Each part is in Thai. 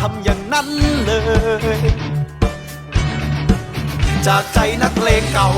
ทำอย่างนั้นเลย จากใจนักเลงเก่า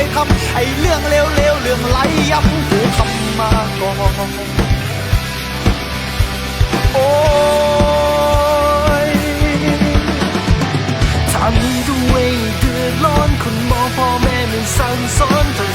ยทำไอ้เรื่องเลวๆเรื่องไรย้ำกูทำมาก่อนโอ้ยทำด้วยเดือดร้อนคนมองพ่อแม่ไม่สั่งสอนเธอ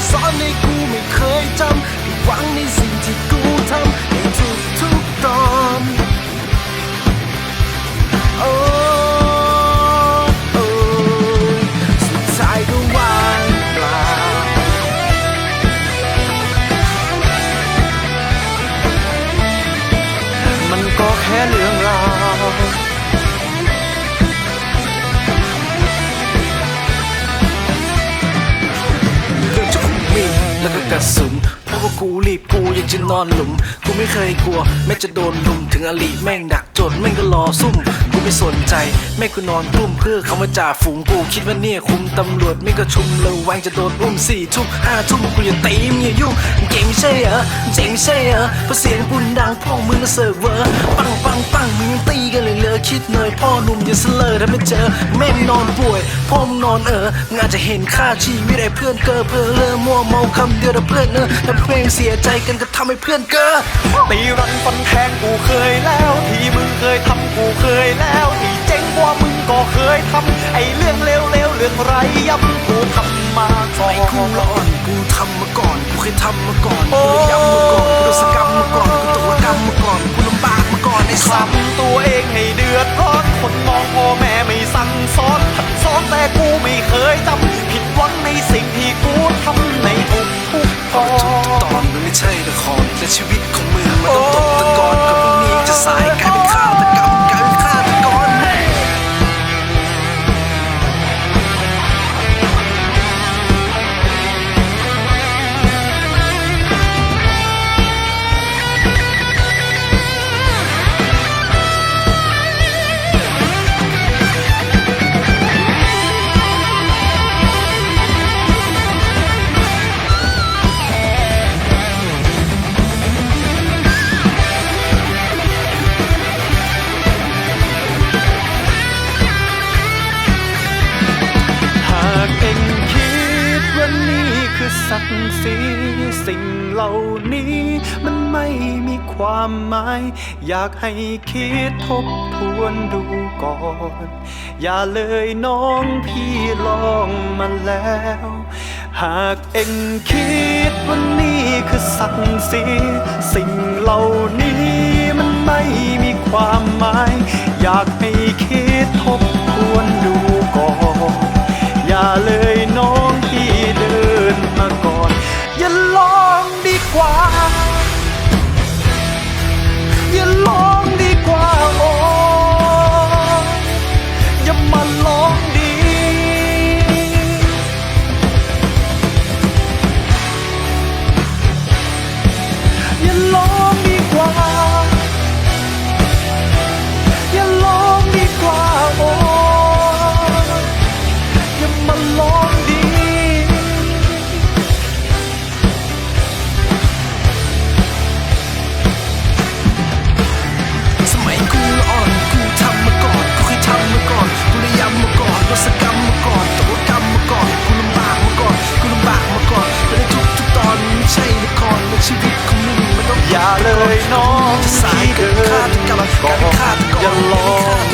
กระสุนเพราะว่ากูรีบกูยังจะนอนหลุม กูไม่เคยกลัวแม้จะโดนลุมถึงอลีแม่งดัก นแม่งก็รอซุ่มกูไม่สนใจแม่กูนอนกลุ่มเพื่อเขามาจ่าฝูงกูคิดว่าเนี่ยคุมตำรวจไม่งก็ชุมระวังจะโดนอุ้มสี่ทุ่มห้าทุ่มกูจะตีมึงอย่ายุ่งเก่งไม่ใช่เหรอเจ๋งไม่ใช่เหรอเพราะเสียงปุนดังพวกมึงก็เสิร์ฟเวอร์ปังปังปังมึงยังตีกันเลยเลอคิดหน่อยพ่อหนุ่มอย่าเสลอถ้าไม่เจอแม่นอนป่วยพ่อมึงนอนเออมึงอาจจะเห็นค่าชีวิตไอ้เพื่อนเกอเพื่อเลอมัวเมาคำเดียวแต่เพื่อนเออแต่เพลงเสียใจกันก็ทำให้เพื่อนเกอตีรันฟันแทงกูเคยแล้ว ยทำกูเคยแล้วที่เจ๋งกว่ามึงก็เคยทำไอ้เรื่องเลวๆเรื่องไรย้ำกูทำมาก่อไอ้กูนร้อนกูทำมาก่อนกูเคยทำมาก่อนกูเลยย้ำ คือศักดิ์ศรีสิ่งเหล่านี้ มันไม่มีความหมาย อยากให้คิดทบทวนดูก่อน อย่าเลยน้องพี่ลองมาแล้ว หากเอ็งคิดว่านี่คือศักดิ์ศรีสิ่งเหล่านี้มันไม่มีความหมาย อยากให้คิดทบทวนดูก่อน อย่าเลยาเลยน้องที่เกินก่อนอย่าลอง